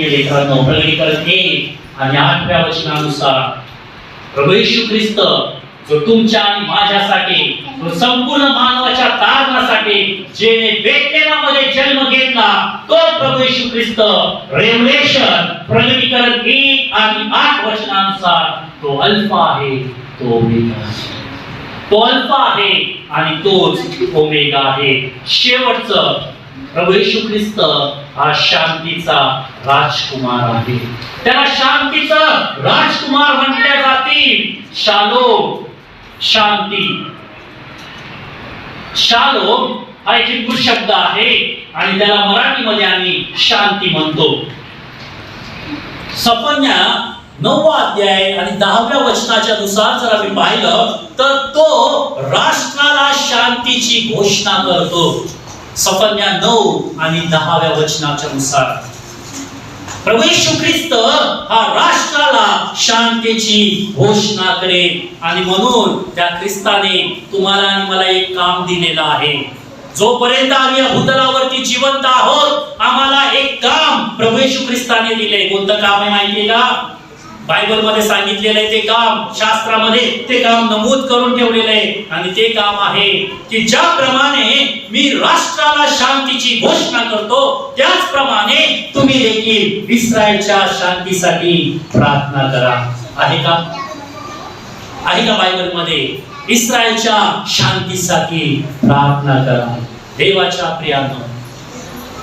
प्रिय लेकरांनो प्रगतीकरण एक आणि आठव्या वचनानुसार प्रभू येशू ख्रिस्त जो तुमच्या आणि माझ्यासाठी तो संपूर्ण मानवाच्या तारणासाठी जे बेतलेमामध्ये जन्म घेतला तो प्रभू येशू ख्रिस्त रेव्हलेशन प्रगतीकरण एक आणि आठ वचनानुसार तो अल्फा आहे तो ओमेगा आहे. तो अल्फा आहे आणि तोच ओमेगा आहे. शेवटचं प्रभू येशू ख्रिस्त हा शांतीचा राजकुमार आहे. त्याला शांतीचा राजकुमार म्हटल्या जातील. शालो शांती. शालो हा एक हिंदू शब्द आहे आणि त्याला मराठीमध्ये आम्ही शांती म्हणतो. सपन्या नववा अध्याय आणि दहाव्या वचनाच्या नुसार जर आम्ही पाहिलं तर तो राष्ट्राला शांतीची घोषणा करतो. सपन्या नऊ आणि दहाव्या वचनाच्या नुसार. प्रभू येशू ख्रिस्त हा राष्ट्राला शांतीची घोषणा करेल. आणि म्हणून त्या ख्रिस्ताने तुम्हाला आणि मला एक काम दिलेलं आहे. जोपर्यंत आम्ही या भूतलावरती जिवंत आहोत आम्हाला एक काम प्रभू येशू ख्रिस्ताने दिले कोणतं काम आहे माहितीये का? बायबलमध्ये सांगितलेलं आहे ते काम शास्त्रामध्ये ते काम नमूद करून ठेवलेलं आहे. आणि ते काम आहे की ज्याप्रमाणे मी राष्ट्राला शांतीची घोषणा करतो त्याचप्रमाणे तुम्ही देखील इस्रायलच्या शांतीसाठी प्रार्थना करा. आहे का? आहे का बायबलमध्ये इस्रायलच्या शांतीसाठी प्रार्थना करा. देवाच्या प्रियानं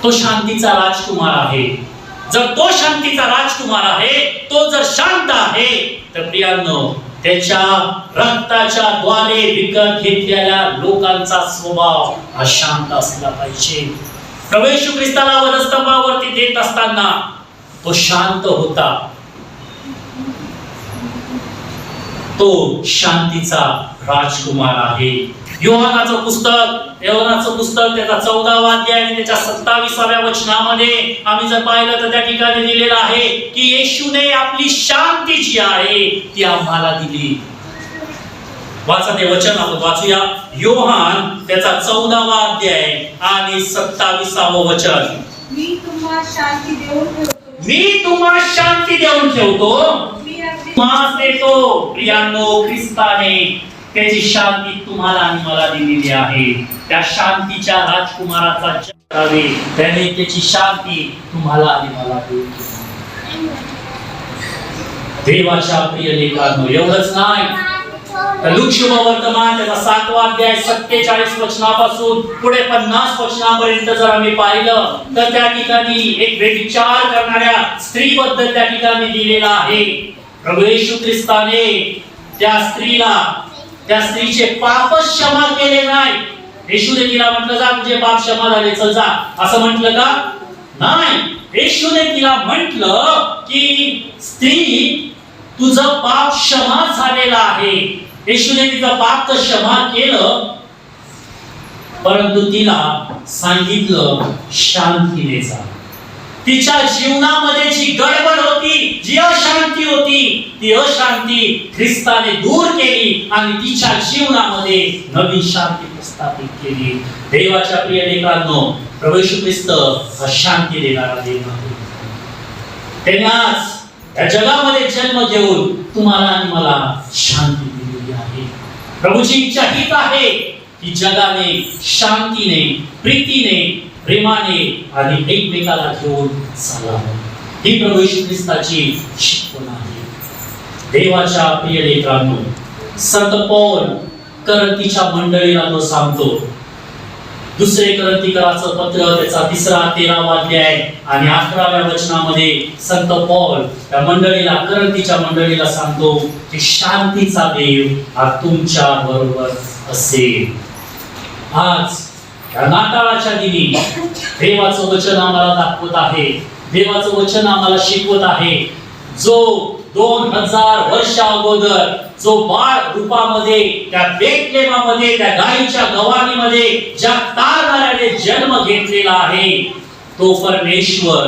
तो शांतीचा राजकुमार आहे. जर तो शांतीचा राजकुमार आहे तो जर शांत आहे तर प्रियांनो त्याच्या रक्ताच्या द्वारे विकत घेतलेल्या लोकांचा स्वभाव हा शांत असला पाहिजे. प्रवेश ख्रिस्ताला वधस्तंभावरती देत असताना तो शांत होता. तो शांतीचा राजकुमार आहे. योहानाचं पुस्तक योहानाचं पुस्तक त्याचा चौदावा अध्याय आणि त्याच्या सत्तावीसाव्या वचनामध्ये आम्ही जर पाहिलं तर त्या ठिकाणी दिलेलं आहे की येशूने आपली शांती जी आहे ती आम्हाला दिली. वाचा ते वचन आपण वाचूया. योहान त्याचा चौदावा अध्याय आणि सत्तावीसावं वचन. मी तुम्हाला शांती देऊन ठेवतो. मी तुम्हाला शांती देऊन ठेवतो. मास देतो. प्रियांनो ख्रिस्ताने त्याची शांती तुम्हाला आणि मला दिलेली आहे त्या शांतीच्या राजकुमाराचा करावे त्याने त्याची शांती तुम्हाला आणि मला देवाच्या प्रिय लेखांनो एवढंच नाही. तर वर्तमान त्याचा सातवा अध्याय सत्तेचाळीस वचनापासून पुढे पन्नास वचनापर्यंत जर आम्ही पाहिलं तर त्या ठिकाणी एक व्यभिचार करणाऱ्या स्त्रीबद्दल त्या ठिकाणी दिलेला आहे. प्रभू येशू ख्रिस्ताने त्या स्त्रीला त्या स्त्रीचे पापच क्षमा केले नाही. येशूने तिला म्हटलं जा तुझे पाप क्षमा झाले चल जा. असं म्हटलं का? नाही. येशूने तिला म्हटलं की स्त्री तुझं पाप क्षमा झालेला आहे. येशूने तिचं पाप तर क्षमा केलं परंतु तिला सांगितलं शांतीने जा. तिच्या जीवनामध्ये जी गडबड होती जी अशांती होती ती अशांती ख्रिस्ताने दूर केली आणि तिच्या जीवनामध्ये नवीन शांती प्रस्थापित केली. देवाच्या प्रिय लेकरांनो प्रवेशू ख्रिस्त अशांती देणारा देव आहे. या जगामध्ये जन्म घेऊन तुम्हाला आणि मला शांती दिलेली आहे. प्रभूची इच्छा हीच आहे की जगाने शांतीने प्रीतीने प्रेमाने आणि एकमेकाला घेऊन चालावं ही प्रभू येशू ख्रिस्ताची शिकवण आहे. देवाच्या प्रिय लेकरांनो संत पौल करंतीच्या मंडळीला तो सांगतो दुसरे करंतीकराचं पत्र त्याचा तिसरा तेरावा अध्याय आणि अकराव्या वचनामध्ये संत पौल त्या मंडळीला करंतीच्या मंडळीला सांगतो की शांतीचा देव हा तुमच्या बरोबर असेल. आज रणाकाळाच्या दिनी देवाचं वचन आम्हाला दाखवत आहे. देवाचं वचन आम्हाला शिकवत आहे. जो दोन हजार वर्षा अगोदर जो बाळ रूपामध्ये त्या बेतलेमामध्ये त्या गायीच्या गवानीमध्ये ज्या तारणाऱ्याने जन्म घेतलेला आहे तो परमेश्वर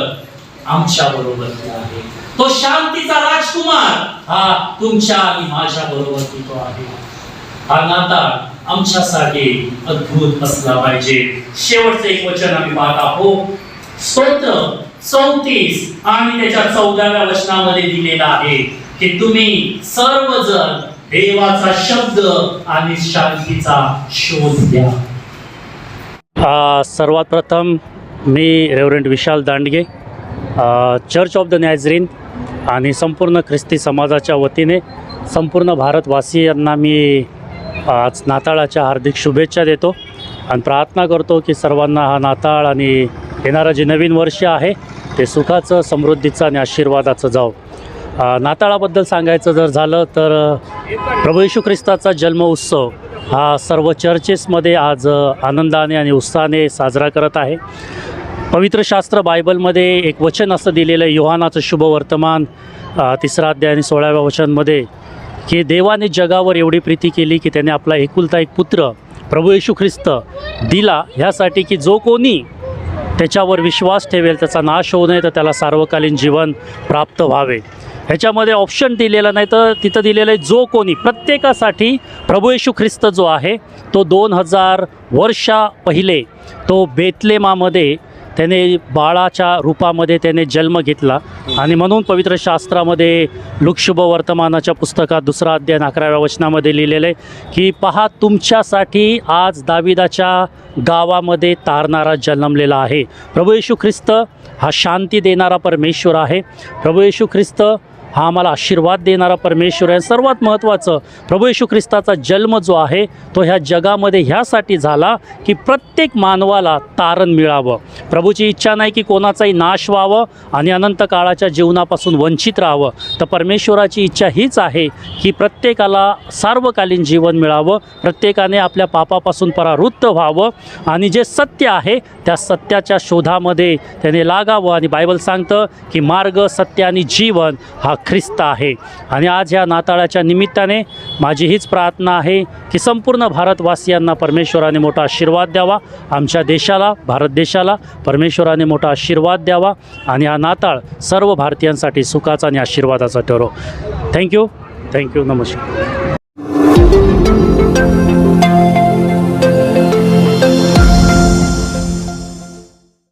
आमच्या बरोबर आहे. तो शांतीचा राजकुमार हा तुमच्या आणि माझ्या बरोबर तो आहे. हा नाता आमच्यासाठी अद्भुत असला पाहिजे. शेवटचं एक वचन आम्ही पाहत आहोत. स्तोत्र चौतीस आणि त्याच्या चौदाव्या वचनामध्ये दिलेला आहे की तुम्ही सर्वजण देवाचा शब्द आणि शांतीचा शोध घ्या. सर्वात प्रथम मी reverend Vishal Dandge church of the Nazarene आणि संपूर्ण ख्रिस्ती समाजाच्या वतीने संपूर्ण भारतवासियांना मी आज नाताळाच्या हार्दिक शुभेच्छा देतो आणि प्रार्थना करतो की सर्वांना हा नाताळ आणि येणारं जे नवीन वर्ष आहे ते सुखाचं समृद्धीचं आणि आशीर्वादाचं जावं. नाताळाबद्दल सांगायचं जर झालं तर प्रभू येशू ख्रिस्ताचा जन्म उत्सव हा सर्व चर्चेसमध्ये आज आनंदाने आणि उत्साहाने साजरा करत आहे. पवित्र शास्त्र बायबलमध्ये एक वचन असं दिलेलं आहे युहानाचं शुभ वर्तमान तिसरा अध्याय आणि सोळाव्या वचनमध्ये की देवाने जगावर एवढी प्रीती केली की त्याने आपला एकुलता एक पुत्र प्रभू येशू ख्रिस्त दिला. ह्यासाठी की जो कोणी त्याच्यावर विश्वास ठेवेल त्याचा नाश होऊ नये तर त्याला सार्वकालीन जीवन प्राप्त व्हावे. ह्याच्यामध्ये ऑप्शन दिलेलं नाही तर तिथं दिलेलं आहे जो कोणी प्रत्येकासाठी प्रभू येशू ख्रिस्त जो आहे तो दोन हजार वर्षा पहिले तो बेतलेमामध्ये त्याने बाळाच्या रूपामध्ये त्याने जन्म घेतला. आणि म्हणून पवित्र शास्त्रामध्ये लुकशुभ वर्तमानाच्या पुस्तकात दुसरा अध्याय अकराव्या वचनामध्ये लिहिलेलं आहे की पहा तुमच्यासाठी आज दाविदाच्या गावामध्ये तारणारा जन्मलेला आहे. प्रभू येशू ख्रिस्त हा शांती देणारा परमेश्वर आहे. प्रभू येशू ख्रिस्त हा आम्हाला आशीर्वाद देणारा परमेश्वर आहे. सर्वात महत्त्वाचं प्रभू येशू ख्रिस्ताचा जन्म जो आहे तो ह्या जगामध्ये ह्यासाठी झाला की प्रत्येक मानवाला तारण मिळावं. प्रभूची इच्छा नाही की कोणाचाही नाश व्हावं आणि अनंत काळाच्या जीवनापासून वंचित राहावं. तर परमेश्वराची इच्छा हीच आहे की प्रत्येकाला सार्वकालीन जीवन मिळावं प्रत्येकाने आपल्या पापापासून परावृत्त व्हावं आणि जे सत्य आहे त्या सत्याच्या शोधामध्ये त्याने लागावं. आणि बायबल सांगतं की मार्ग सत्य आणि जीवन हा ख्रिस्त आहे. आणि आज ह्या नाताळाच्या निमित्ताने माझी हीच प्रार्थना आहे की संपूर्ण भारतवासियांना परमेश्वराने मोठा आशीर्वाद द्यावा. आमच्या देशाला भारत देशाला परमेश्वराने मोठा आशीर्वाद द्यावा. आणि हा नाताळ सर्व भारतीयांसाठी सुखाचा आणि आशीर्वादाचा ठरो. थँक्यू थँक्यू नमस्कार.